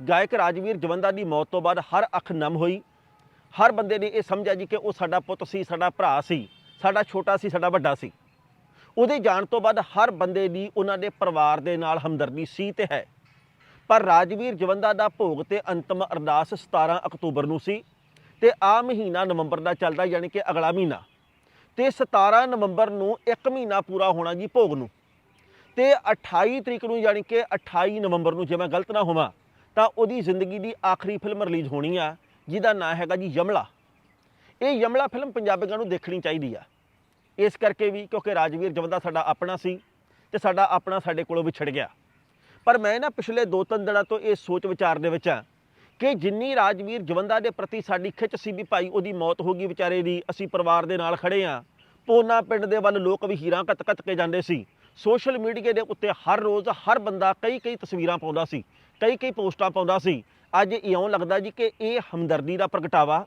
ਗਾਇਕ ਰਾਜਵੀਰ ਜਵੰਦਾ ਦੀ ਮੌਤ ਤੋਂ ਬਾਅਦ ਹਰ ਅੱਖ ਨਮ ਹੋਈ। ਹਰ ਬੰਦੇ ਨੇ ਇਹ ਸਮਝਿਆ ਜੀ ਕਿ ਉਹ ਸਾਡਾ ਪੁੱਤ ਸੀ, ਸਾਡਾ ਭਰਾ ਸੀ, ਸਾਡਾ ਛੋਟਾ ਸੀ, ਸਾਡਾ ਵੱਡਾ ਸੀ। ਉਹਦੇ ਜਾਣ ਤੋਂ ਬਾਅਦ ਹਰ ਬੰਦੇ ਦੀ ਉਹਨਾਂ ਦੇ ਪਰਿਵਾਰ ਦੇ ਨਾਲ ਹਮਦਰਦੀ ਸੀ ਤੇ ਹੈ। ਪਰ ਰਾਜਵੀਰ ਜਵੰਦਾ ਦਾ ਭੋਗ ਤੇ ਅੰਤਮ ਅਰਦਾਸ 17 ਅਕਤੂਬਰ ਨੂੰ ਸੀ ਤੇ ਆ ਮਹੀਨਾ ਨਵੰਬਰ ਦਾ ਚੱਲਦਾ ਯਾਨੀ ਕਿ ਅਗਲਾ ਮਹੀਨਾ। ਤੇ 17 ਨਵੰਬਰ ਨੂੰ 1 ਮਹੀਨਾ ਪੂਰਾ ਹੋਣਾ ਜੀ ਭੋਗ ਨੂੰ। ਤੇ 28 ਤਰੀਕ ਨੂੰ ਯਾਨੀ ਕਿ 28 ਨਵੰਬਰ ਨੂੰ ਜੇ ਮੈਂ ਗਲਤ ਨਾ ਹੋਵਾਂ ਤਾਂ ਉਹਦੀ ਜ਼ਿੰਦਗੀ ਦੀ ਆਖਰੀ ਫਿਲਮ ਰਿਲੀਜ਼ ਹੋਣੀ ਆ, ਜਿਹਦਾ ਨਾਂ ਹੈਗਾ ਜੀ ਯਮਲਾ। ਇਹ ਯਮਲਾ ਫਿਲਮ ਪੰਜਾਬੀਆਂ ਨੂੰ ਦੇਖਣੀ ਚਾਹੀਦੀ ਆ। ਇਸ ਕਰਕੇ ਵੀ ਕਿਉਂਕਿ ਰਾਜਵੀਰ ਜਵੰਦਾ ਸਾਡਾ ਆਪਣਾ ਸੀ ਤੇ ਸਾਡਾ ਆਪਣਾ ਸਾਡੇ ਕੋਲੋਂ ਵਿਛੜ ਗਿਆ। ਪਰ ਮੈਂ ਨਾ ਪਿਛਲੇ ਦੋ ਤਿੰਨ ਦਿਨਾਂ ਤੋਂ ਇਹ ਸੋਚ ਵਿਚਾਰ ਦੇ ਵਿੱਚ ਆ ਕਿ ਜਿੰਨੀ ਰਾਜਵੀਰ ਜਵੰਦਾ ਦੇ ਪ੍ਰਤੀ ਸਾਡੀ ਖਿੱਚ ਸੀ ਵੀ ਭਾਈ ਉਹਦੀ ਮੌਤ ਹੋ ਗਈ ਵਿਚਾਰੇ ਦੀ, ਅਸੀਂ ਪਰਿਵਾਰ ਦੇ ਨਾਲ ਖੜੇ ਆ। ਪੋਨਾ ਪਿੰਡ ਦੇ ਵੱਲ ਲੋਕ ਵੀ ਹੀਰਾਂ ਕੱਤ ਕੱਤ ਕੇ ਜਾਂਦੇ ਸੀ। ਸੋਸ਼ਲ ਮੀਡੀਆ ਦੇ ਉੱਤੇ ਹਰ ਰੋਜ਼ ਹਰ ਬੰਦਾ ਕਈ ਕਈ ਤਸਵੀਰਾਂ ਪਾਉਂਦਾ ਸੀ। ਕਈ ਕਈ ਪੋਸਟਾਂ ਪਾਉਂਦਾ ਸੀ। ਅੱਜ ਇਉਂ ਲੱਗਦਾ ਜੀ ਕਿ ਇਹ ਹਮਦਰਦੀ ਦਾ ਪ੍ਰਗਟਾਵਾ,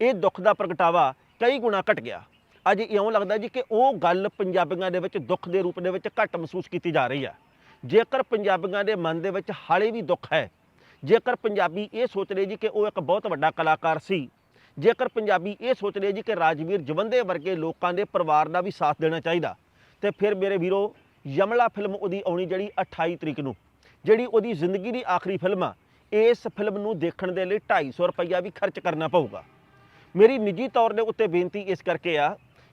ਇਹ ਦੁੱਖ ਦਾ ਪ੍ਰਗਟਾਵਾ ਕਈ ਗੁਣਾ ਘਟ ਗਿਆ। ਅੱਜ ਇਉਂ ਲੱਗਦਾ ਜੀ ਕਿ ਉਹ ਗੱਲ ਪੰਜਾਬੀਆਂ ਦੇ ਵਿੱਚ ਦੁੱਖ ਦੇ ਰੂਪ ਦੇ ਵਿੱਚ ਘੱਟ ਮਹਿਸੂਸ ਕੀਤੀ ਜਾ ਰਹੀ ਹੈ ਜੇਕਰ ਪੰਜਾਬੀਆਂ ਦੇ ਮਨ ਦੇ ਵਿੱਚ ਹਾਲੇ ਵੀ ਦੁੱਖ ਹੈ, ਜੇਕਰ ਪੰਜਾਬੀ ਇਹ ਸੋਚ ਰਹੇ ਜੀ ਕਿ ਉਹ ਇੱਕ ਬਹੁਤ ਵੱਡਾ ਕਲਾਕਾਰ ਸੀ, ਜੇਕਰ ਪੰਜਾਬੀ ਇਹ ਸੋਚ ਰਹੇ ਜੀ ਕਿ ਰਾਜਵੀਰ ਜਵੰਦੇ ਵਰਗੇ ਲੋਕਾਂ ਦੇ ਪਰਿਵਾਰ ਦਾ ਵੀ ਸਾਥ ਦੇਣਾ ਚਾਹੀਦਾ, ਤੇ ਫਿਰ ਮੇਰੇ ਵੀਰੋ, ਯਮਲਾ ਫਿਲਮ ਉਹਦੀ ਆਉਣੀ ਜਿਹੜੀ 28 ਤਰੀਕ ਨੂੰ। ਜਿਹੜੀ ਉਹਦੀ ਜ਼ਿੰਦਗੀ ਦੀ ਆਖਰੀ ਫਿਲਮ ਆ, ਇਸ ਫਿਲਮ ਨੂੰ ਦੇਖਣ ਦੇ ਲਈ 250 ਰੁਪਈਆ ਵੀ ਖਰਚ ਕਰਨਾ ਪਊਗਾ। ਮੇਰੀ ਨਿੱਜੀ ਤੌਰ ਦੇ ਉੱਤੇ ਬੇਨਤੀ ਇਸ ਕਰਕੇ ਆ,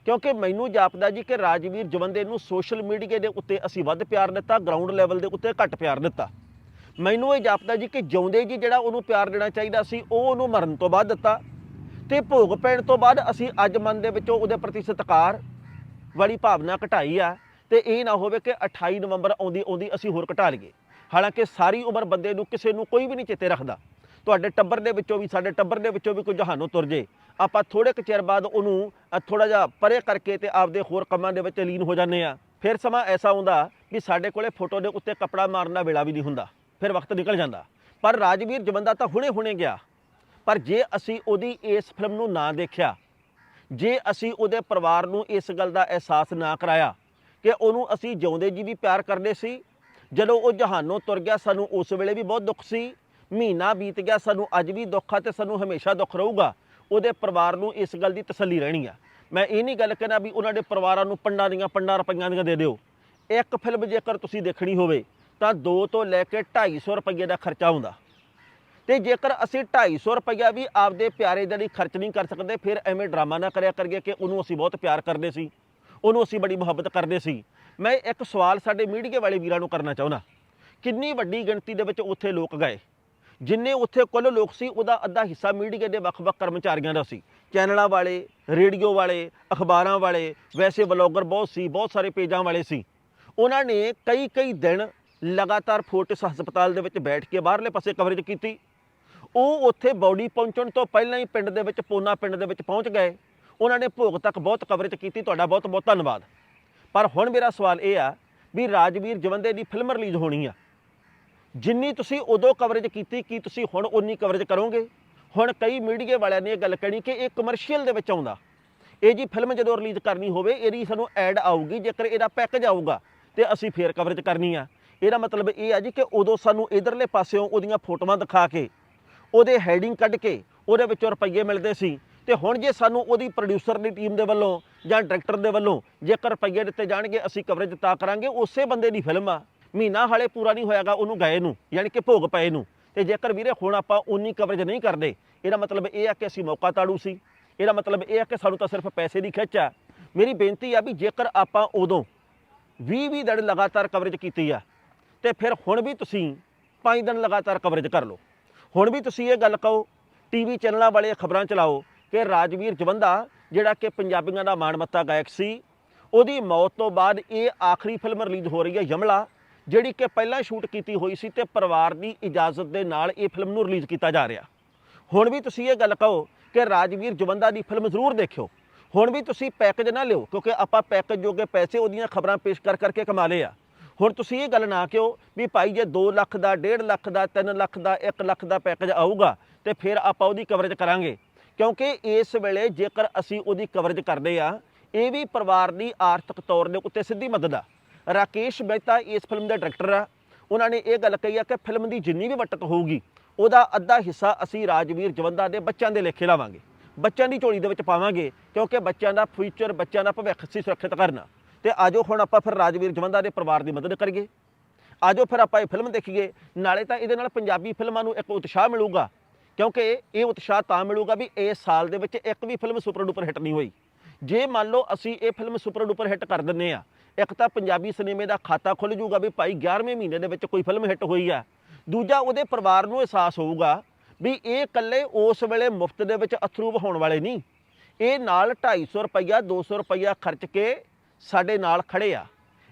ਕਿਉਂਕਿ ਮੈਨੂੰ ਜਾਪਦਾ ਜੀ ਕਿ ਰਾਜਵੀਰ ਜਵੰਦੇ ਨੂੰ ਸੋਸ਼ਲ ਮੀਡੀਆ ਦੇ ਉੱਤੇ ਅਸੀਂ ਵੱਧ ਪਿਆਰ ਦਿੱਤਾ ਗਰਾਊਂਡ ਲੈਵਲ ਦੇ ਉੱਤੇ ਘੱਟ ਪਿਆਰ ਦਿੱਤਾ। ਮੈਨੂੰ ਇਹ ਜਾਪਦਾ ਜੀ ਕਿ ਜਿਉਂਦੇ ਜੀ ਜਿਹੜਾ ਉਹਨੂੰ ਪਿਆਰ ਦੇਣਾ ਚਾਹੀਦਾ ਸੀ, ਉਹ ਉਹਨੂੰ ਮਰਨ ਤੋਂ ਬਾਅਦ ਦਿੱਤਾ। ਤੇ ਭੋਗ ਪੈਣ ਤੋਂ ਬਾਅਦ ਅਸੀਂ ਅੱਜ ਮਨ ਦੇ ਵਿੱਚੋਂ ਉਹਦੇ ਪ੍ਰਤੀ ਸਤਿਕਾਰ ਵਾਲੀ ਭਾਵਨਾ ਘਟਾਈ ਆ, ਤੇ ਇਹ ਨਾ ਹੋਵੇ ਕਿ 28 ਨਵੰਬਰ ਆਉਂਦੀ ਆਉਂਦੀ ਅਸੀਂ ਹੋਰ ਘਟਾ ਲਈਏ। ਹਾਲਾਂਕਿ ਸਾਰੀ ਉਮਰ ਬੰਦੇ ਨੂੰ ਕਿਸੇ ਨੂੰ ਕੋਈ ਵੀ ਨਹੀਂ ਚੇਤੇ ਰੱਖਦਾ। ਤੁਹਾਡੇ ਟੱਬਰ ਦੇ ਵਿੱਚੋਂ ਵੀ, ਸਾਡੇ ਟੱਬਰ ਦੇ ਵਿੱਚੋਂ ਵੀ ਕੋਈ ਜਹਾਨੋਂ ਤੁਰ ਜੇ। ਆਪਾਂ ਥੋੜੇ ਕੁ ਚਿਰ ਬਾਅਦ ਉਹਨੂੰ ਥੋੜਾ ਜਿਹਾ ਪਰੇ ਕਰਕੇ ਤੇ ਆਪਦੇ ਹੋਰ ਕੰਮਾਂ ਦੇ ਵਿੱਚ ਲੀਨ ਹੋ ਜਾਂਦੇ ਆ ਫਿਰ ਸਮਾਂ ਐਸਾ ਆਉਂਦਾ ਵੀ ਸਾਡੇ ਕੋਲੇ ਫੋਟੋ ਦੇ ਉੱਤੇ ਕਪੜਾ ਮਾਰਨ ਦਾ ਵੇਲਾ ਵੀ ਨਹੀਂ ਹੁੰਦਾ। ਫਿਰ ਵਕਤ ਨਿਕਲ ਜਾਂਦਾ। ਪਰ ਰਾਜਵੀਰ ਜਵੰਦਾ ਤਾਂ ਹੁਣੇ ਹੁਣੇ ਗਿਆ। ਪਰ ਜੇ ਅਸੀਂ ਉਹਦੀ ਇਸ ਫਿਲਮ ਨੂੰ ਨਾ ਦੇਖਿਆ, ਜੇ ਅਸੀਂ ਉਹਦੇ ਪਰਿਵਾਰ ਨੂੰ ਇਸ ਗੱਲ ਦਾ ਅਹਿਸਾਸ ਨਾ ਕਰਾਇਆ ਕਿ ਉਹਨੂੰ ਅਸੀਂ ਜਿਉਂਦੇ ਜੀ ਵੀ ਪਿਆਰ ਕਰਦੇ ਸੀ ਜਦੋਂ ਉਹ ਜਹਾਨੋਂ ਤੁਰ ਗਿਆ, ਸਾਨੂੰ ਉਸ ਵੇਲੇ ਵੀ ਬਹੁਤ ਦੁੱਖ ਸੀ। ਮਹੀਨਾ ਬੀਤ ਗਿਆ, ਸਾਨੂੰ ਅੱਜ ਵੀ ਦੁੱਖ ਆ ਤੇ ਸਾਨੂੰ ਹਮੇਸ਼ਾ ਦੁੱਖ ਰਹੂਗਾ। ਉਹਦੇ ਪਰਿਵਾਰ ਨੂੰ ਇਸ ਗੱਲ ਦੀ ਤਸੱਲੀ ਰਹਿਣੀ ਆ। ਮੈਂ ਇਹ ਨਹੀਂ ਗੱਲ ਕਹਿਣਾ ਵੀ ਉਹਨਾਂ ਦੇ ਪਰਿਵਾਰਾਂ ਨੂੰ ਪੰਡਾਂ ਦੀਆਂ ਪੰਡਾਂ ਰੁਪਈਆਂ ਦੀਆਂ ਦੇ ਦਿਓ। ਇੱਕ ਫਿਲਮ ਜੇਕਰ ਤੁਸੀਂ ਦੇਖਣੀ ਹੋਵੇ, ਤਾਂ 2 ਤੋਂ ਲੈ ਕੇ 250 ਰੁਪਏ ਦਾ ਖਰਚਾ ਆਉਂਦਾ। ਤੇ ਜੇਕਰ ਅਸੀਂ 250 ਰੁਪਈਆ ਵੀ ਆਪਦੇ ਪਿਆਰੇ ਦੇ ਲਈ ਖਰਚ ਨਹੀਂ ਕਰ ਸਕਦੇ, ਫਿਰ ਐਵੇਂ ਡਰਾਮਾ ਨਾ ਕਰਿਆ ਕਰੀਏ ਕਿ ਉਹਨੂੰ ਅਸੀਂ ਬਹੁਤ ਪਿਆਰ ਕਰਦੇ ਸੀ। ਉਹਨੂੰ ਅਸੀਂ ਬੜੀ ਮੁਹੱਬਤ ਕਰਦੇ ਸੀ। ਮੈਂ ਇੱਕ ਸਵਾਲ ਸਾਡੇ ਮੀਡੀਆ ਵਾਲੇ ਵੀਰਾਂ ਨੂੰ ਕਰਨਾ ਚਾਹੁੰਦਾ। ਕਿੰਨੀ ਵੱਡੀ ਗਿਣਤੀ ਦੇ ਵਿੱਚ ਉੱਥੇ ਲੋਕ ਗਏ? ਜਿੰਨੇ ਉੱਥੇ ਕੁੱਲ ਲੋਕ ਸੀ, ਉਹਦਾ ਅੱਧਾ ਹਿੱਸਾ ਮੀਡੀਆ ਦੇ ਵੱਖ-ਵੱਖ ਕਰਮਚਾਰੀਆਂ ਦਾ ਸੀ। ਚੈਨਲਾਂ ਵਾਲੇ, ਰੇਡੀਓ ਵਾਲੇ, ਅਖਬਾਰਾਂ ਵਾਲੇ, ਵੈਸੇ ਬਲੌਗਰ ਬਹੁਤ ਸੀ, ਬਹੁਤ ਸਾਰੇ ਪੇਜਾਂ ਵਾਲੇ ਸੀ। ਉਹਨਾਂ ਨੇ ਕਈ ਕਈ ਦਿਨ ਲਗਾਤਾਰ ਫੋਰਟਿਸ ਹਸਪਤਾਲ ਦੇ ਵਿੱਚ ਬੈਠ ਕੇ ਬਾਹਰਲੇ ਪਾਸੇ ਕਵਰੇਜ ਕੀਤੀ। ਉਹ ਉੱਥੇ ਬੌਡੀ ਪਹੁੰਚਣ ਤੋਂ ਪਹਿਲਾਂ ਹੀ ਪਿੰਡ ਦੇ ਵਿੱਚ, ਪੋਨਾ ਪਿੰਡ ਦੇ ਵਿੱਚ ਪਹੁੰਚ ਗਏ। ਉਹਨਾਂ ਨੇ ਭੋਗ ਤੱਕ ਬਹੁਤ ਕਵਰੇਜ ਕੀਤੀ। ਤੁਹਾਡਾ ਬਹੁਤ ਬਹੁਤ ਧੰਨਵਾਦ। ਪਰ ਹੁਣ ਮੇਰਾ ਸਵਾਲ ਇਹ ਆ ਵੀ ਰਾਜਵੀਰ ਜਵੰਦੇ ਦੀ ਫਿਲਮ ਰਿਲੀਜ਼ ਹੋਣੀ ਆ। ਜਿੰਨੀ ਤੁਸੀਂ ਉਦੋਂ ਕਵਰੇਜ ਕੀਤੀ, ਕੀ ਤੁਸੀਂ ਹੁਣ ਉਨੀ ਕਵਰੇਜ ਕਰੋਗੇ? ਹੁਣ ਕਈ ਮੀਡੀਆ ਵਾਲਿਆਂ ਨੇ ਇਹ ਗੱਲ ਕਹਿਣੀ ਕਿ ਇਹ ਕਮਰਸ਼ੀਅਲ ਦੇ ਵਿੱਚ ਆਉਂਦਾ। ਇਹ ਜੀ ਫਿਲਮ ਜਦੋਂ ਰਿਲੀਜ਼ ਕਰਨੀ ਹੋਵੇ, ਇਹਦੀ ਸਾਨੂੰ ਐਡ ਆਊਗੀ, ਜੇਕਰ ਇਹਦਾ ਪੈਕੇਜ ਆਊਗਾ, ਤੇ ਅਸੀਂ ਫੇਰ ਕਵਰੇਜ ਕਰਨੀ ਆ। ਇਹਦਾ ਮਤਲਬ ਇਹ ਆ ਜੀ ਕਿ ਉਦੋਂ ਸਾਨੂੰ ਇਧਰਲੇ ਪਾਸਿਓਂ ਉਹਦੀਆਂ ਫੋਟੋਆਂ ਦਿਖਾ ਕੇ, ਉਹਦੇ ਹੈਡਿੰਗ ਕੱਢ ਕੇ, ਉਹਦੇ ਵਿੱਚੋਂ ਰੁਪਈਏ ਮਿਲਦੇ ਸੀ। ਤੇ ਹੁਣ ਜੇ ਸਾਨੂੰ ਉਹਦੀ ਪ੍ਰੋਡਿਊਸਰ ਦੀ ਟੀਮ ਦੇ ਵੱਲੋਂ ਜਾਂ ਡਾਇਰੈਕਟਰ ਦੇ ਵੱਲੋਂ ਜੇਕਰ ਰੁਪਈਏ ਦਿੱਤੇ ਜਾਣਗੇ, ਅਸੀਂ ਕਵਰੇਜ ਤਾਂ ਕਰਾਂਗੇ। ਉਸੇ ਬੰਦੇ ਦੀ ਫਿਲਮ ਆ। ਮਹੀਨਾ ਹਾਲੇ ਪੂਰਾ ਨਹੀਂ ਹੋਇਆਗਾ ਉਹਨੂੰ ਗਏ ਨੂੰ, ਯਾਨੀ ਕਿ ਭੋਗ ਪਏ ਨੂੰ। ਤੇ ਜੇਕਰ ਵੀਰੇ ਹੁਣ ਆਪਾਂ ਉਨੀ ਕਵਰੇਜ ਨਹੀਂ ਕਰਦੇ, ਇਹਦਾ ਮਤਲਬ ਇਹ ਆ ਕਿ ਅਸੀਂ ਮੌਕਾ ਤਾੜੂ ਸੀ। ਇਹਦਾ ਮਤਲਬ ਇਹ ਆ ਕਿ ਸਾਨੂੰ ਤਾਂ ਸਿਰਫ ਪੈਸੇ ਦੀ ਖਿੱਚ ਆ। ਮੇਰੀ ਬੇਨਤੀ ਆ ਵੀ ਜੇਕਰ ਆਪਾਂ ਉਦੋਂ 20 20 ਦਿਨ ਲਗਾਤਾਰ ਕਵਰੇਜ ਕੀਤੀ ਆ, ਤੇ ਫਿਰ ਹੁਣ ਵੀ ਤੁਸੀਂ 5 ਦਿਨ ਲਗਾਤਾਰ ਕਵਰੇਜ ਕਰ ਲਓ। ਹੁਣ ਵੀ ਤੁਸੀਂ ਇਹ ਗੱਲ ਕਹੋ ਟੀਵੀ ਚੈਨਲਾਂ ਵਾਲੇ ਖਬਰਾਂ ਚਲਾਓ ਕਿ ਰਾਜਵੀਰ ਜਵੰਦਾ ਜਿਹੜਾ ਕਿ ਪੰਜਾਬੀਆਂ ਦਾ ਮਾਣਮੱਤਾ ਗਾਇਕ ਸੀ। ਉਹਦੀ ਮੌਤ ਤੋਂ ਬਾਅਦ ਇਹ ਆਖਰੀ ਫਿਲਮ ਰਿਲੀਜ਼ ਹੋ ਰਹੀ ਹੈ ਯਮਲਾ, ਜਿਹੜੀ ਕਿ ਪਹਿਲਾਂ ਸ਼ੂਟ ਕੀਤੀ ਹੋਈ ਸੀ ਤੇ ਪਰਿਵਾਰ ਦੀ ਇਜਾਜ਼ਤ ਦੇ ਨਾਲ ਇਹ ਫਿਲਮ ਨੂੰ ਰਿਲੀਜ਼ ਕੀਤਾ ਜਾ ਰਿਹਾ। ਹੁਣ ਵੀ ਤੁਸੀਂ ਇਹ ਗੱਲ ਕਹੋ ਕਿ ਰਾਜਵੀਰ ਜਵੰਦਾ ਦੀ ਫਿਲਮ ਜ਼ਰੂਰ ਦੇਖਿਓ। ਹੁਣ ਵੀ ਤੁਸੀਂ ਪੈਕੇਜ ਨਾ ਲਿਓ, ਕਿਉਂਕਿ ਆਪਾਂ ਪੈਕੇਜ ਜੋਗੇ ਪੈਸੇ ਉਹਦੀਆਂ ਖਬਰਾਂ ਪੇਸ਼ ਕਰ ਕਰਕੇ ਕਮਾ ਲਏ ਆ। ਹੁਣ ਤੁਸੀਂ ਇਹ ਗੱਲ ਨਾ ਕਿਓ ਵੀ ਭਾਈ ਜੇ 2 ਲੱਖ ਦਾ 1.5 ਲੱਖ ਦਾ 3 ਲੱਖ ਦਾ 1 ਲੱਖ ਦਾ ਪੈਕੇਜ ਆਊਗਾ ਤੇ ਫਿਰ ਆਪਾਂ ਉਹਦੀ ਕਵਰੇਜ ਕਰਾਂਗੇ। ਕਿਉਂਕਿ ਇਸ ਵੇਲੇ ਜੇਕਰ ਅਸੀਂ ਉਹਦੀ ਕਵਰੇਜ ਕਰਦੇ ਆ ਇਹ ਵੀ ਪਰਿਵਾਰ ਦੀ ਆਰਥਿਕ ਤੌਰ ਦੇ ਉੱਤੇ ਸਿੱਧੀ ਮਦਦ ਆ। ਰਾਕੇਸ਼ ਮਹਿਤਾ ਇਸ ਫਿਲਮ ਦੇ ਡਾਇਰੈਕਟਰ ਆ। ਉਹਨਾਂ ਨੇ ਇਹ ਗੱਲ ਕਹੀ ਆ ਕਿ ਫਿਲਮ ਦੀ ਜਿੰਨੀ ਵੀ ਵਟਤ ਹੋਊਗੀ, ਉਹਦਾ ਅੱਧਾ ਹਿੱਸਾ ਅਸੀਂ ਰਾਜਵੀਰ ਜਵੰਦਾ ਦੇ ਬੱਚਿਆਂ ਦੇ ਲੇਖੇ ਲਾਵਾਂਗੇ। ਬੱਚਿਆਂ ਦੀ ਝੋਲੀ ਦੇ ਵਿੱਚ ਪਾਵਾਂਗੇ, ਕਿਉਂਕਿ ਬੱਚਿਆਂ ਦਾ ਫਿਊਚਰ ਬੱਚਿਆਂ ਦਾ ਭਵਿੱਖ ਸੀ ਸੁਰੱਖਿਅਤ ਕਰਨਾ। ਤੇ ਆਜੋ ਹੁਣ ਆਪਾਂ ਫਿਰ ਰਾਜਵੀਰ ਜਵੰਦਾ ਦੇ ਪਰਿਵਾਰ ਦੀ ਮਦਦ ਕਰੀਏ। ਆਜੋ ਫਿਰ ਆਪਾਂ ਇਹ ਫਿਲਮ ਦੇਖੀਏ। ਨਾਲੇ ਤਾਂ ਇਹਦੇ ਨਾਲ ਪੰਜਾਬੀ ਫਿਲਮਾਂ ਨੂੰ ਇੱਕ ਉਤਸ਼ਾਹ ਮਿਲੂਗਾ। ਕਿਉਂਕਿ ਇਹ ਉਤਸ਼ਾਹ ਤਾਂ ਮਿਲੂਗਾ ਵੀ ਇਸ ਸਾਲ ਦੇ ਵਿੱਚ ਇੱਕ ਵੀ ਫਿਲਮ ਸੁਪਰ ਡੂਪਰ ਹਿੱਟ ਨਹੀਂ ਹੋਈ। ਜੇ ਮੰਨ ਲਓ ਅਸੀਂ ਇਹ ਫਿਲਮ ਸੁਪਰ ਡੂਪਰ ਹਿੱਟ ਕਰ ਦਿੰਨੇ ਆ ਇੱਕ ਤਾਂ ਪੰਜਾਬੀ ਸਿਨੇਮੇ ਦਾ ਖਾਤਾ ਖੁੱਲ ਜਾਊਗਾ ਵੀ ਭਾਈ 11ਵੇਂ ਮਹੀਨੇ ਦੇ ਵਿੱਚ ਕੋਈ ਫਿਲਮ ਹਿੱਟ ਹੋਈ ਆ। ਦੂਜਾ ਉਹਦੇ ਪਰਿਵਾਰ ਨੂੰ ਅਹਿਸਾਸ ਹੋਊਗਾ ਵੀ ਇਹ ਇਕੱਲੇ ਉਸ ਵੇਲੇ ਮੁਫਤ ਦੇ ਵਿੱਚ ਅਥਰੂ ਵਹਾਉਣ ਵਾਲੇ ਨਹੀਂ। ਇਹ ਨਾਲ 250 ਰੁਪਈਆ 200 ਰੁਪਈਆ ਖਰਚ ਕੇ ਸਾਡੇ ਨਾਲ ਖੜੇ ਆ।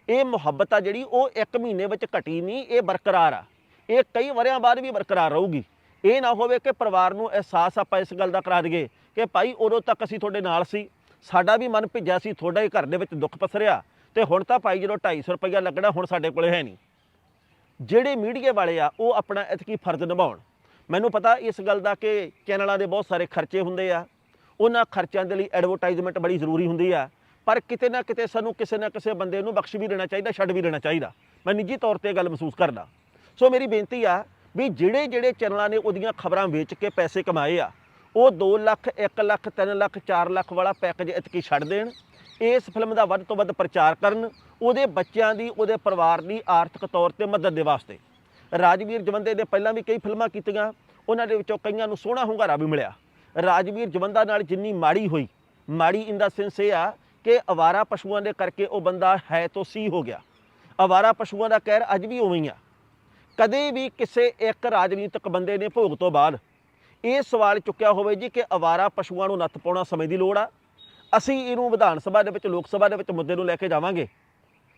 ਇਹ ਮੁਹੱਬਤ ਆ ਜਿਹੜੀ, ਉਹ ਇੱਕ ਮਹੀਨੇ ਵਿੱਚ ਘਟੀ ਨਹੀਂ, ਇਹ ਬਰਕਰਾਰ ਆ। ਇਹ ਕਈ ਵਰਿਆਂ ਬਾਅਦ ਵੀ ਬਰਕਰਾਰ ਰਹੂਗੀ। ਇਹ ਨਾ ਹੋਵੇ ਕਿ ਪਰਿਵਾਰ ਨੂੰ ਅਹਿਸਾਸ ਆਪਾਂ ਇਸ ਗੱਲ ਦਾ ਕਰਾ ਦਈਏ ਕਿ ਭਾਈ ਉਦੋਂ ਤੱਕ ਅਸੀਂ ਤੁਹਾਡੇ ਨਾਲ ਸੀ, ਸਾਡਾ ਵੀ ਮਨ ਭਿੱਜਿਆ ਸੀ, ਤੁਹਾਡਾ ਹੀ ਘਰ ਦੇ ਵਿੱਚ ਦੁੱਖ ਪਸਰਿਆ ਤੇ ਹੁਣ ਤਾਂ ਭਾਈ ਜਦੋਂ 250 ਰੁਪਈਆ ਲੱਗਣਾ ਹੁਣ ਸਾਡੇ ਕੋਲੇ ਹੈ ਨਹੀਂ। ਜਿਹੜੇ ਮੀਡੀਆ ਵਾਲੇ ਆ, ਉਹ ਆਪਣਾ ਇਤਕੀ ਫਰਜ਼ ਨਿਭਾਉਣ। ਮੈਨੂੰ ਪਤਾ ਇਸ ਗੱਲ ਦਾ ਕਿ ਚੈਨਲਾਂ ਦੇ ਬਹੁਤ ਸਾਰੇ ਖਰਚੇ ਹੁੰਦੇ ਆ, ਉਹਨਾਂ ਖਰਚਿਆਂ ਦੇ ਲਈ ਐਡਵਰਟਾਈਜ਼ਮੈਂਟ ਬੜੀ ਜ਼ਰੂਰੀ ਹੁੰਦੀ ਆ, ਪਰ ਕਿਤੇ ਨਾ ਕਿਤੇ ਸਾਨੂੰ ਕਿਸੇ ਨਾ ਕਿਸੇ ਬੰਦੇ ਨੂੰ ਬਖਸ਼ ਵੀ ਦੇਣਾ ਚਾਹੀਦਾ, ਛੱਡ ਵੀ ਦੇਣਾ ਚਾਹੀਦਾ। ਮੈਂ ਨਿੱਜੀ ਤੌਰ ਤੇ ਗੱਲ ਮਹਿਸੂਸ ਕਰਦਾ। ਸੋ ਮੇਰੀ ਬੇਨਤੀ ਆ ਵੀ ਜਿਹੜੇ ਜਿਹੜੇ ਚੈਨਲਾਂ ਨੇ ਉਹਦੀਆਂ ਖਬਰਾਂ ਵੇਚ ਕੇ ਪੈਸੇ ਕਮਾਏ ਆ, ਉਹ 2 ਲੱਖ 1 ਲੱਖ 3 ਲੱਖ 4 ਲੱਖ ਵਾਲਾ ਪੈਕੇਜ ਇਤਕੀ ਛੱਡ ਦੇਣ। ਇਸ ਫਿਲਮ ਦਾ ਵੱਧ ਤੋਂ ਵੱਧ ਪ੍ਰਚਾਰ ਕਰਨ, ਉਹਦੇ ਬੱਚਿਆਂ ਦੀ, ਉਹਦੇ ਪਰਿਵਾਰ ਦੀ ਆਰਥਿਕ ਤੌਰ ਤੇ ਮਦਦ ਦੇ ਵਾਸਤੇ। ਰਾਜਵੀਰ ਜਵੰਦੇ ਦੇ ਪਹਿਲਾਂ ਵੀ ਕਈ ਫਿਲਮਾਂ ਕੀਤੀਆਂ, ਉਹਨਾਂ ਦੇ ਵਿੱਚੋਂ ਕਈਆਂ ਨੂੰ ਸੋਹਣਾ ਹੁੰਗਾਰਾ ਵੀ ਮਿਲਿਆ। ਰਾਜਵੀਰ ਜਵੰਦਾ ਨਾਲ ਜਿੰਨੀ ਮਾੜੀ ਹੋਈ, ਮਾੜੀ ਇਨ ਦਾ ਸੈਂਸ ਇਹ ਆ ਕਿ ਅਵਾਰਾ ਪਸ਼ੂਆਂ ਦੇ ਕਰਕੇ ਉਹ ਬੰਦਾ ਹੈ ਤੋਂ ਸੀ ਹੋ ਗਿਆ। ਅਵਾਰਾ ਪਸ਼ੂਆਂ ਦਾ ਕਹਿਰ ਅੱਜ ਵੀ ਉਵੇਂ ਹੀ ਆ। ਕਦੇ ਵੀ ਕਿਸੇ ਇੱਕ ਰਾਜਨੀਤਿਕ ਬੰਦੇ ਨੇ ਭੋਗ ਤੋਂ ਬਾਅਦ ਇਹ ਸਵਾਲ ਚੁੱਕਿਆ ਹੋਵੇ ਜੀ ਕਿ ਅਵਾਰਾ ਪਸ਼ੂਆਂ ਨੂੰ ਨੱਥ ਪਾਉਣਾ ਸਮੇਂ ਦੀ ਲੋੜ ਆ। ਅਸੀਂ ਇਹਨੂੰ ਵਿਧਾਨ ਸਭਾ ਦੇ ਵਿੱਚ, ਲੋਕ ਸਭਾ ਦੇ ਵਿੱਚ ਮੁੱਦੇ ਨੂੰ ਲੈ ਕੇ ਜਾਵਾਂਗੇ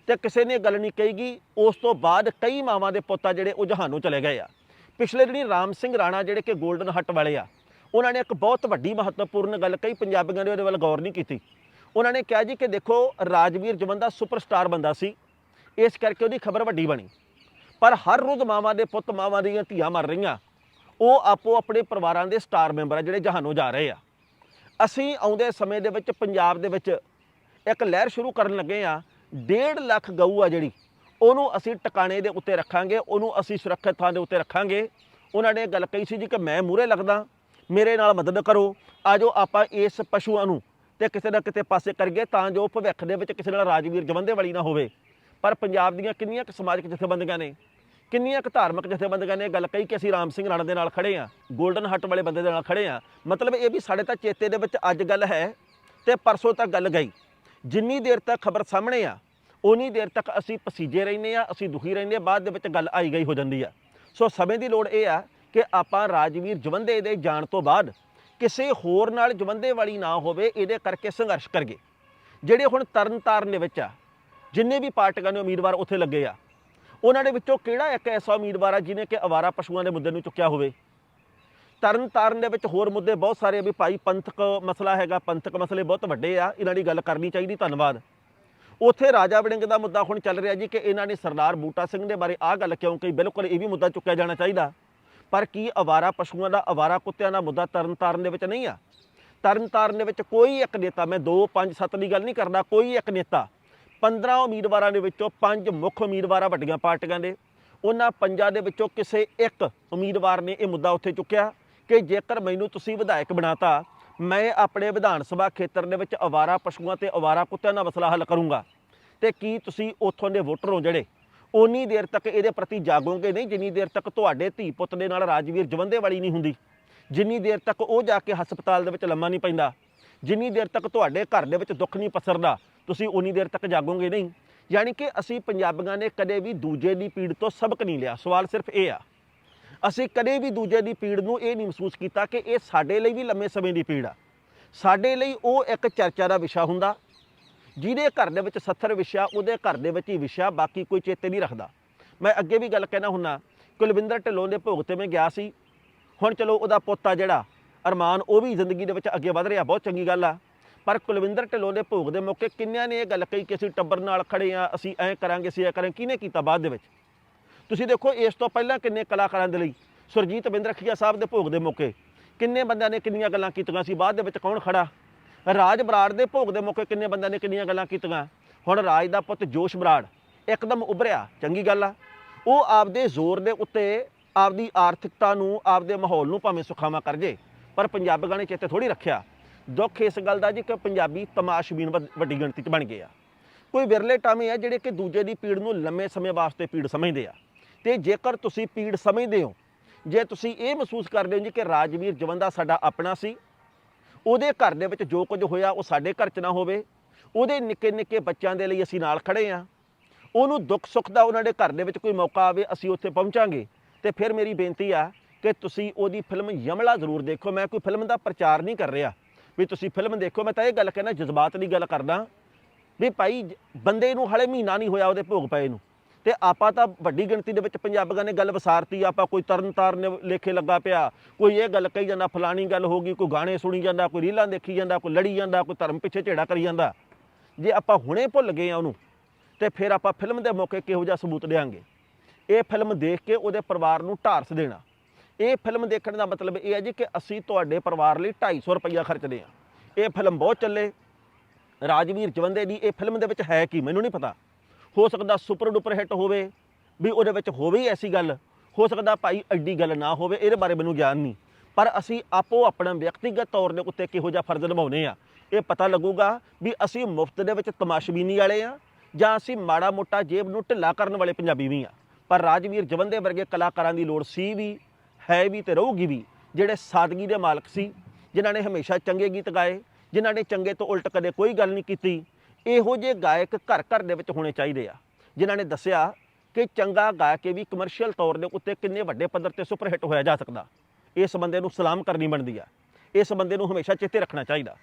ਤੇ ਕਿਸੇ ਨੇ ਇਹ ਗੱਲ ਨਹੀਂ ਕਹੀਗੀ ਉਸ ਤੋਂ ਬਾਅਦ ਕਈ ਮਾਵਾਂ ਦੇ ਪੁੱਤ ਆ ਜਿਹੜੇ ਉਹ ਜਹਾਨੋਂ ਚਲੇ ਗਏ ਆ। ਪਿਛਲੇ ਦਿਨੀ ਰਾਮ ਸਿੰਘ ਰਾਣਾ ਜਿਹੜੇ ਕਿ 골ਡਨ ਹੱਟ ਵਾਲੇ ਆ, ਉਹਨਾਂ ਨੇ ਇੱਕ ਬਹੁਤ ਵੱਡੀ ਮਹੱਤਵਪੂਰਨ ਗੱਲ ਕਈ ਪੰਜਾਬੀਆਂ ਨੇ ਉਹਦੇ ਵੱਲ ਗੌਰ ਨਹੀਂ ਕੀਤੀ। ਉਹਨਾਂ ਨੇ ਕਿਹਾ ਜੀ ਕਿ ਦੇਖੋ ਰਾਜਵੀਰ ਜਵੰਦਾ ਸੁਪਰਸਟਾਰ ਬੰਦਾ ਸੀ, ਇਸ ਕਰਕੇ ਉਹਦੀ ਖਬਰ ਵੱਡੀ ਬਣੀ। ਪਰ ਹਰ ਰੋਜ਼ ਮਾਵਾਂ ਦੇ ਪੁੱਤ ਮਾਵਾਂ ਦੀਆਂ ਧੀਆਂ ਮਰ ਰਹੀਆਂ। ਉਹ ਆਪੋ ਆਪਣੇ ਪਰਿਵਾਰਾਂ ਦੇ ਸਟਾਰ ਮੈਂਬਰ ਆ ਜਿਹੜੇ ਜਹਾਨੋਂ ਜਾ ਰਹੇ ਆ। ਅਸੀਂ ਆਉਂਦੇ ਸਮੇਂ ਦੇ ਵਿੱਚ ਪੰਜਾਬ ਦੇ ਵਿੱਚ ਇੱਕ ਲਹਿਰ ਸ਼ੁਰੂ ਕਰਨ ਲੱਗੇ ਆ। 1.5 ਲੱਖ ਗਊ ਆ ਜਿਹੜੀ, ਉਹਨੂੰ ਅਸੀਂ ਟਿਕਾਣੇ ਦੇ ਉੱਤੇ ਰੱਖਾਂਗੇ, ਉਹਨੂੰ ਅਸੀਂ ਸੁਰੱਖਿਅਤ ਥਾਂ ਦੇ ਉੱਤੇ ਰੱਖਾਂਗੇ। ਉਹਨਾਂ ਨੇ ਇਹ ਗੱਲ ਕਹੀ ਸੀ ਜੀ ਕਿ ਮੈਂ ਮੂਹਰੇ ਲੱਗਦਾ, ਮੇਰੇ ਨਾਲ ਮਦਦ ਕਰੋ ਆਜੋ ਆਪਾਂ ਇਸ ਪਸ਼ੂਆਂ ਨੂੰ ਤੇ ਕਿਸੇ ਨਾ ਕਿਤੇ ਪਾਸੇ ਕਰੀਏ ਤਾਂ ਜੋ ਭਵਿੱਖ ਦੇ ਵਿੱਚ ਕਿਸੇ ਨਾਲ ਰਾਜਵੀਰ ਜਵੰਦੇ ਵਾਲੀ ਨਾ ਹੋਵੇ। ਪਰ ਪੰਜਾਬ ਦੀਆਂ ਕਿੰਨੀਆਂ ਕੁ ਸਮਾਜਿਕ ਜਥੇਬੰਦੀਆਂ ਨੇ ਕਿੰਨੀਆਂ ਕੁ ਧਾਰਮਿਕ ਜਥੇਬੰਦੀਆਂ ਨੇ ਇਹ ਗੱਲ ਕਹੀ ਕਿ ਅਸੀਂ ਰਾਮ ਸਿੰਘ ਰਾਣਾ ਦੇ ਨਾਲ ਖੜੇ ਆ 골ਡਨ ਹੱਟ ਵਾਲੇ ਬੰਦੇ ਦੇ ਨਾਲ ਖੜੇ ਆ। ਮਤਲਬ ਇਹ ਵੀ ਸਾਡੇ ਤਾਂ ਚੇਤੇ ਦੇ ਵਿੱਚ ਅੱਜ ਗੱਲ ਹੈ ਤੇ ਪਰਸੋਂ ਤੱਕ ਗੱਲ ਗਈ। ਜਿੰਨੀ ਦੇਰ ਤੱਕ ਖਬਰ ਸਾਹਮਣੇ ਆ ਉਨੀ ਦੇਰ ਤੱਕ ਅਸੀਂ ਪਸੀਜੇ ਰਹਿੰਦੇ ਆ, ਅਸੀਂ ਦੁਖੀ ਰਹਿੰਦੇ ਆ, ਬਾਅਦ ਦੇ ਵਿੱਚ ਗੱਲ ਆਈ ਗਈ ਹੋ ਜਾਂਦੀ ਆ। ਸੋ ਸਮੇਂ ਦੀ ਲੋੜ ਇਹ ਆ ਕਿ ਆਪਾਂ ਰਾਜਵੀਰ ਜਵੰਦੇ ਦੇ ਜਾਣ ਤੋਂ ਬਾਅਦ ਕਿਸੇ ਹੋਰ ਨਾਲ ਜਵੰਦੇ ਵਾਲੀ ਨਾ ਹੋਵੇ, ਇਹਦੇ ਕਰਕੇ ਸੰਘਰਸ਼ ਕਰੀਏ। ਜਿਹੜੇ ਹੁਣ ਤਰਨਤਾਰਨ ਦੇ ਵਿੱਚ ਆ, ਜਿੰਨੇ ਵੀ ਪਾਰਟੀਆਂ ਦੇ ਉਮੀਦਵਾਰ ਉੱਥੇ ਲੱਗੇ ਆ ਉਹਨਾਂ ਦੇ ਵਿੱਚੋਂ ਕਿਹੜਾ ਇੱਕ ਐਸਾ ਉਮੀਦਵਾਰ ਆ ਜਿਹਨੇ ਕਿ ਅਵਾਰਾ ਪਸ਼ੂਆਂ ਦੇ ਮੁੱਦੇ ਨੂੰ ਚੁੱਕਿਆ ਹੋਵੇ? ਤਰਨ ਤਾਰਨ ਦੇ ਵਿੱਚ ਹੋਰ ਮੁੱਦੇ ਬਹੁਤ ਸਾਰੇ ਆ ਵੀ ਭਾਈ ਪੰਥਕ ਮਸਲਾ ਹੈਗਾ, ਪੰਥਕ ਮਸਲੇ ਬਹੁਤ ਵੱਡੇ ਆ, ਇਹਨਾਂ ਦੀ ਗੱਲ ਕਰਨੀ ਚਾਹੀਦੀ, ਧੰਨਵਾਦ। ਉੱਥੇ ਰਾਜਾ ਵੜਿੰਗ ਦਾ ਮੁੱਦਾ ਹੁਣ ਚੱਲ ਰਿਹਾ ਜੀ ਕਿ ਇਹਨਾਂ ਨੇ ਸਰਦਾਰ ਬੂਟਾ ਸਿੰਘ ਦੇ ਬਾਰੇ ਆਹ ਗੱਲ ਕਿਉਂ ਕਹੀ? ਬਿਲਕੁਲ ਇਹ ਵੀ ਮੁੱਦਾ ਚੁੱਕਿਆ ਜਾਣਾ ਚਾਹੀਦਾ। ਪਰ ਕੀ ਅਵਾਰਾ ਪਸ਼ੂਆਂ ਦਾ, ਅਵਾਰਾ ਕੁੱਤਿਆਂ ਦਾ ਮੁੱਦਾ ਤਰਨ ਤਾਰਨ ਦੇ ਵਿੱਚ ਨਹੀਂ ਆ? ਤਰਨ ਤਾਰਨ ਦੇ ਵਿੱਚ ਕੋਈ ਇੱਕ ਨੇਤਾ, ਮੈਂ 2 5 7 ਦੀ ਗੱਲ ਨਹੀਂ ਕਰਦਾ, ਕੋਈ ਇੱਕ ਨੇਤਾ 15 ਉਮੀਦਵਾਰਾਂ ਦੇ ਵਿੱਚੋਂ ਪੰਜ ਮੁੱਖ ਉਮੀਦਵਾਰਾਂ ਵੱਡੀਆਂ ਪਾਰਟੀਆਂ ਦੇ। ਉਹਨਾਂ ਪੰਜਾਂ ਦੇ ਵਿੱਚੋਂ ਕਿਸੇ ਇੱਕ ਉਮੀਦਵਾਰ ਨੇ ਇਹ ਮੁੱਦਾ ਉੱਥੇ ਚੁੱਕਿਆ ਕਿ ਜੇਕਰ ਮੈਨੂੰ ਤੁਸੀਂ ਵਿਧਾਇਕ ਬਣਾਤਾ, ਮੈਂ ਆਪਣੇ ਵਿਧਾਨ ਸਭਾ ਖੇਤਰ ਦੇ ਵਿੱਚ ਅਵਾਰਾ ਪਸ਼ੂਆਂ ਤੇ ਅਵਾਰਾ ਕੁੱਤਿਆਂ ਦਾ ਮਸਲਾ ਹੱਲ ਕਰੂੰਗਾ। ਤੇ ਕੀ ਤੁਸੀਂ ਉੱਥੋਂ ਦੇ ਵੋਟਰ ਹੋ ਜਿਹੜੇ ਉਨੀ ਦੇਰ ਤੱਕ ਇਹਦੇ ਪ੍ਰਤੀ ਜਾਗੋਗੇ ਨਹੀਂ, ਜਿੰਨੀ ਦੇਰ ਤੱਕ ਤੁਹਾਡੇ ਧੀ ਪੁੱਤ ਦੇ ਨਾਲ ਰਾਜਵੀਰ ਜਵੰਦੇ ਵਾਲੀ ਨਹੀਂ ਹੁੰਦੀ, ਜਿੰਨੀ ਦੇਰ ਤੱਕ ਉਹ ਜਾ ਕੇ ਹਸਪਤਾਲ ਦੇ ਵਿੱਚ ਲੰਮਾ ਨਹੀਂ ਪੈਂਦਾ ਜਿੰਨੀ ਦੇਰ ਤੱਕ ਤੁਹਾਡੇ ਘਰ ਦੇ ਵਿੱਚ ਦੁੱਖ ਨਹੀਂ ਪਸਰਦਾ, ਤੁਸੀਂ ਉਨੀ ਦੇਰ ਤੱਕ ਜਾਗੋਗੇ ਨਹੀਂ। ਯਾਨੀ ਕਿ ਅਸੀਂ ਪੰਜਾਬੀਆਂ ਨੇ ਕਦੇ ਵੀ ਦੂਜੇ ਦੀ ਪੀੜ ਤੋਂ ਸਬਕ ਨਹੀਂ ਲਿਆ। ਸਵਾਲ ਸਿਰਫ ਇਹ ਆ। ਅਸੀਂ ਕਦੇ ਵੀ ਦੂਜੇ ਦੀ ਪੀੜ ਨੂੰ ਇਹ ਨਹੀਂ ਮਹਿਸੂਸ ਕੀਤਾ ਕਿ ਇਹ ਸਾਡੇ ਲਈ ਵੀ ਲੰਮੇ ਸਮੇਂ ਦੀ ਪੀੜ ਆ। ਸਾਡੇ ਲਈ ਉਹ ਇੱਕ ਚਰਚਾ ਦਾ ਵਿਸ਼ਾ ਹੁੰਦਾ, ਜਿਹਦੇ ਘਰ ਦੇ ਵਿੱਚ 70 ਵਿਸ਼ਾ, ਉਹਦੇ ਘਰ ਦੇ ਵਿੱਚ ਹੀ ਵਿਸ਼ਾ, ਬਾਕੀ ਕੋਈ ਚੇਤੇ ਨਹੀਂ ਰੱਖਦਾ। ਮੈਂ ਅੱਗੇ ਵੀ ਗੱਲ ਕਹਿਣਾ ਹੁੰਨਾ ਕੁਲਵਿੰਦਰ ਢਿੱਲੋਂ ਦੇ ਭੋਗ ਤੇ ਮੈਂ ਗਿਆ ਸੀ। ਹੁਣ ਚਲੋ ਉਹਦਾ ਪੋਤਾ ਜਿਹੜਾ ਅਰਮਾਨ ਉਹ ਵੀ ਜ਼ਿੰਦਗੀ ਦੇ ਵਿੱਚ ਅੱਗੇ ਵਧ ਰਿਹਾ, ਬਹੁਤ ਚੰਗੀ ਗੱਲ ਆ। ਪਰ ਕੁਲਵਿੰਦਰ ਢਿੱਲੋਂ ਦੇ ਭੋਗ ਦੇ ਮੌਕੇ ਕਿੰਨਿਆਂ ਨੇ ਇਹ ਗੱਲ ਕਹੀ ਕਿ ਅਸੀਂ ਟੱਬਰ ਨਾਲ ਖੜੇ ਆ ਅਸੀਂ ਐਂ ਕਰਾਂਗੇ, ਅਸੀਂ ਐਂ ਕਰਾਂਗੇ, ਕਿਹਨੇ ਕੀਤਾ ਬਾਅਦ ਦੇ ਵਿੱਚ? ਤੁਸੀਂ ਦੇਖੋ, ਇਸ ਤੋਂ ਪਹਿਲਾਂ ਕਿੰਨੇ ਕਲਾਕਾਰਾਂ ਦੇ ਲਈ, ਸੁਰਜੀਤ ਬਿੰਦਰਖੀਆ ਸਾਹਿਬ ਦੇ ਭੋਗ ਦੇ ਮੌਕੇ, ਕਿੰਨੇ ਬੰਦਿਆਂ ਨੇ ਕਿੰਨੀਆਂ ਗੱਲਾਂ ਕੀਤੀਆਂ ਸੀ, ਬਾਅਦ ਦੇ ਵਿੱਚ ਕੌਣ ਖੜਾ ਰਾਜ ਬਰਾੜ ਦੇ ਭੋਗ ਦੇ ਮੌਕੇ ਕਿੰਨੇ ਬੰਦਿਆਂ ਨੇ ਕਿੰਨੀਆਂ ਗੱਲਾਂ ਕੀਤੀਆਂ? ਹੁਣ ਰਾਜ ਦਾ ਪੁੱਤ ਜੋਸ਼ ਬਰਾੜ ਇੱਕਦਮ ਉਭਰਿਆ, ਚੰਗੀ ਗੱਲ ਆ। ਉਹ ਆਪਦੇ ਜ਼ੋਰ ਦੇ ਉੱਤੇ ਆਪਦੀ ਆਰਥਿਕਤਾ ਨੂੰ, ਆਪਦੇ ਮਾਹੌਲ ਨੂੰ ਭਾਵੇਂ ਸੁਖਾਵਾਂ ਕਰ ਜੇ। ਪਰ ਪੰਜਾਬ ਗਾਣੇ ਚੇਤੇ ਥੋੜੀ ਰੱਖਿਆ। ਦੁੱਖ ਇਸ ਗੱਲ ਦਾ ਜੀ ਕਿ ਪੰਜਾਬੀ ਤਮਾਸ਼ਬੀਨ ਵੱਡ- ਵੱਡੀ ਗਿਣਤੀ 'ਚ ਬਣ ਗਏ ਆ। ਕੋਈ ਵਿਰਲੇ ਟਾਵੇਂ ਆ ਜਿਹੜੇ ਕਿ ਦੂਜੇ ਦੀ ਪੀੜ ਨੂੰ ਲੰਮੇ ਸਮੇਂ ਵਾਸਤੇ ਪੀੜ ਸਮਝਦੇ ਆ। ਤੇ ਜੇਕਰ ਤੁਸੀਂ ਪੀੜ ਸਮਝਦੇ ਹੋ, ਜੇ ਤੁਸੀਂ ਇਹ ਮਹਿਸੂਸ ਕਰਦੇ ਹੋ ਜੀ ਕਿ ਰਾਜਵੀਰ ਜਵੰਦਾ ਸਾਡਾ ਆਪਣਾ ਸੀ, ਉਹਦੇ ਘਰ ਦੇ ਵਿੱਚ ਜੋ ਕੁਝ ਹੋਇਆ ਉਹ ਸਾਡੇ ਘਰ 'ਚ ਨਾ ਹੋਵੇ, ਉਹਦੇ ਨਿੱਕੇ ਨਿੱਕੇ ਬੱਚਿਆਂ ਦੇ ਲਈ ਅਸੀਂ ਨਾਲ ਖੜੇ ਆ, ਉਹਨੂੰ ਦੁੱਖ ਸੁੱਖ ਦਾ ਉਹਨਾਂ ਦੇ ਘਰ ਦੇ ਵਿੱਚ ਕੋਈ ਮੌਕਾ ਆਵੇ, ਅਸੀਂ ਉੱਥੇ ਪਹੁੰਚਾਂਗੇ, ਤੇ ਫਿਰ ਮੇਰੀ ਬੇਨਤੀ ਆ ਕਿ ਤੁਸੀਂ ਉਹਦੀ ਫਿਲਮ ਯਮਲਾ ਜ਼ਰੂਰ ਦੇਖੋ। ਮੈਂ ਕੋਈ ਫਿਲਮ ਦਾ ਪ੍ਰਚਾਰ ਨਹੀਂ ਕਰ ਰਿਹਾ। ਵੀ ਤੁਸੀਂ ਫਿਲਮ ਦੇਖੋ। ਮੈਂ ਤਾਂ ਇਹ ਗੱਲ ਕਹਿਣਾ ਜਜ਼ਬਾਤ ਦੀ ਗੱਲ ਕਰਦਾ। ਵੀ ਭਾਈ, ਬੰਦੇ ਨੂੰ ਹਲੇ ਮਹੀਨਾ ਨਹੀਂ ਹੋਇਆ ਉਹਦੇ ਭੋਗ ਪਏ ਨੂੰ। ਤੇ ਆਪਾਂ ਤਾਂ ਵੱਡੀ ਗਿਣਤੀ ਦੇ ਵਿੱਚ ਪੰਜਾਬੀਆਂ ਨੇ ਗੱਲ ਵਸਾਰਤੀ। ਆਪਾਂ ਕੋਈ ਤਰਨ ਤਾਰਨ ਲੇਖੇ ਲੱਗਾ ਪਿਆ। ਕੋਈ ਇਹ ਗੱਲ ਕਹੀ ਜਾਂਦਾ, ਫਲਾਣੀ ਗੱਲ ਹੋ ਗਈ, ਕੋਈ ਗਾਣੇ ਸੁਣੀ ਜਾਂਦਾ, ਕੋਈ ਰੀਲਾਂ ਦੇਖੀ ਜਾਂਦਾ, ਕੋਈ ਲੜੀ ਜਾਂਦਾ, ਕੋਈ ਧਰਮ ਪਿੱਛੇ ਝੇੜਾ ਕਰੀ ਜਾਂਦਾ। ਜੇ ਆਪਾਂ ਹੁਣੇ ਭੁੱਲ ਗਏ ਆ ਉਹਨੂੰ, ਤੇ ਫਿਰ ਆਪਾਂ ਫਿਲਮ ਦੇ ਮੌਕੇ ਕਿਹੋ ਜਿਹਾ ਸਬੂਤ ਦੇਾਂਗੇ ਇਹ ਫਿਲਮ ਦੇਖ ਕੇ ਉਹਦੇ ਪਰਿਵਾਰ ਨੂੰ ਢਾਰਸ ਦੇਣਾ। ਇਹ ਫਿਲਮ ਦੇਖਣ ਦਾ ਮਤਲਬ ਇਹ ਹੈ ਜੀ ਕਿ ਅਸੀਂ ਤੁਹਾਡੇ ਪਰਿਵਾਰ ਲਈ 250 ਰੁਪਈਆ ਖਰਚਦੇ ਆ ਇਹ ਫਿਲਮ ਬਹੁਤ ਚੱਲੇ। ਰਾਜਵੀਰ ਜਵੰਦੇ ਦੀ ਇਹ ਫਿਲਮ ਦੇ ਵਿੱਚ ਹੈ ਕੀ, ਮੈਨੂੰ ਨਹੀਂ ਪਤਾ। ਹੋ ਸਕਦਾ ਸੁਪਰ ਡੁਪਰ ਹਿੱਟ ਹੋਵੇ, ਵੀ ਉਹਦੇ ਵਿੱਚ ਹੋਵੇ ਹੀ ਐਸੀ ਗੱਲ। ਹੋ ਸਕਦਾ ਭਾਈ ਐਡੀ ਗੱਲ ਨਾ ਹੋਵੇ, ਇਹਦੇ ਬਾਰੇ ਮੈਨੂੰ ਗਿਆਨ ਨਹੀਂ। ਪਰ ਅਸੀਂ ਆਪੋ ਆਪਣਾ ਵਿਅਕਤੀਗਤ ਤੌਰ ਦੇ ਉੱਤੇ ਕਿਹੋ ਜਿਹਾ ਫਰਜ਼ ਨਿਭਾਉਨੇ ਆ ਇਹ ਪਤਾ ਲੱਗੂਗਾ ਵੀ ਅਸੀਂ ਮੁਫਤ ਦੇ ਵਿੱਚ ਤਮਾਸ਼ਬੀਨੀ ਵਾਲੇ ਆ ਜਾਂ ਅਸੀਂ ਮਾੜਾ ਮੋਟਾ ਜੇਬ ਨੂੰ ਢਿੱਲਾ ਕਰਨ ਵਾਲੇ ਪੰਜਾਬੀ ਵੀ ਆ ਪਰ ਰਾਜਵੀਰ ਜਵੰਦੇ ਵਰਗੇ ਕਲਾਕਾਰਾਂ ਦੀ ਲੋੜ ਸੀ ਵੀ ਹੈ ਵੀ ਤੇ ਰਹੂਗੀ ਵੀ। ਜਿਹੜੇ ਸਾਦਗੀ ਦੇ ਮਾਲਕ ਸੀ, ਜਿਨ੍ਹਾਂ ਨੇ ਹਮੇਸ਼ਾ ਚੰਗੇ ਗੀਤ ਗਾਏ, ਜਿਨ੍ਹਾਂ ਨੇ ਚੰਗੇ ਤੋਂ ਉਲਟ ਕਦੇ ਕੋਈ ਗੱਲ ਨਹੀਂ ਕੀਤੀ, ਇਹੋ ਜਿਹੇ ਗਾਇਕ ਘਰ ਘਰ ਦੇ ਵਿੱਚ ਹੋਣੇ ਚਾਹੀਦੇ ਆ, ਜਿਨ੍ਹਾਂ ਨੇ ਦੱਸਿਆ ਕਿ ਚੰਗਾ ਗਾ ਕੇ ਵੀ ਕਮਰਸ਼ੀਅਲ ਤੌਰ ਦੇ ਉੱਤੇ ਕਿੰਨੇ ਵੱਡੇ ਪੱਧਰ ਤੇ ਸੁਪਰ ਹਿੱਟ ਹੋਇਆ ਜਾ ਸਕਦਾ। ਇਸ ਬੰਦੇ ਨੂੰ ਸਲਾਮ ਕਰਨੀ ਬਣਦੀ ਆ। ਇਸ ਬੰਦੇ ਨੂੰ ਹਮੇਸ਼ਾ ਚੇਤੇ ਰੱਖਣਾ ਚਾਹੀਦਾ।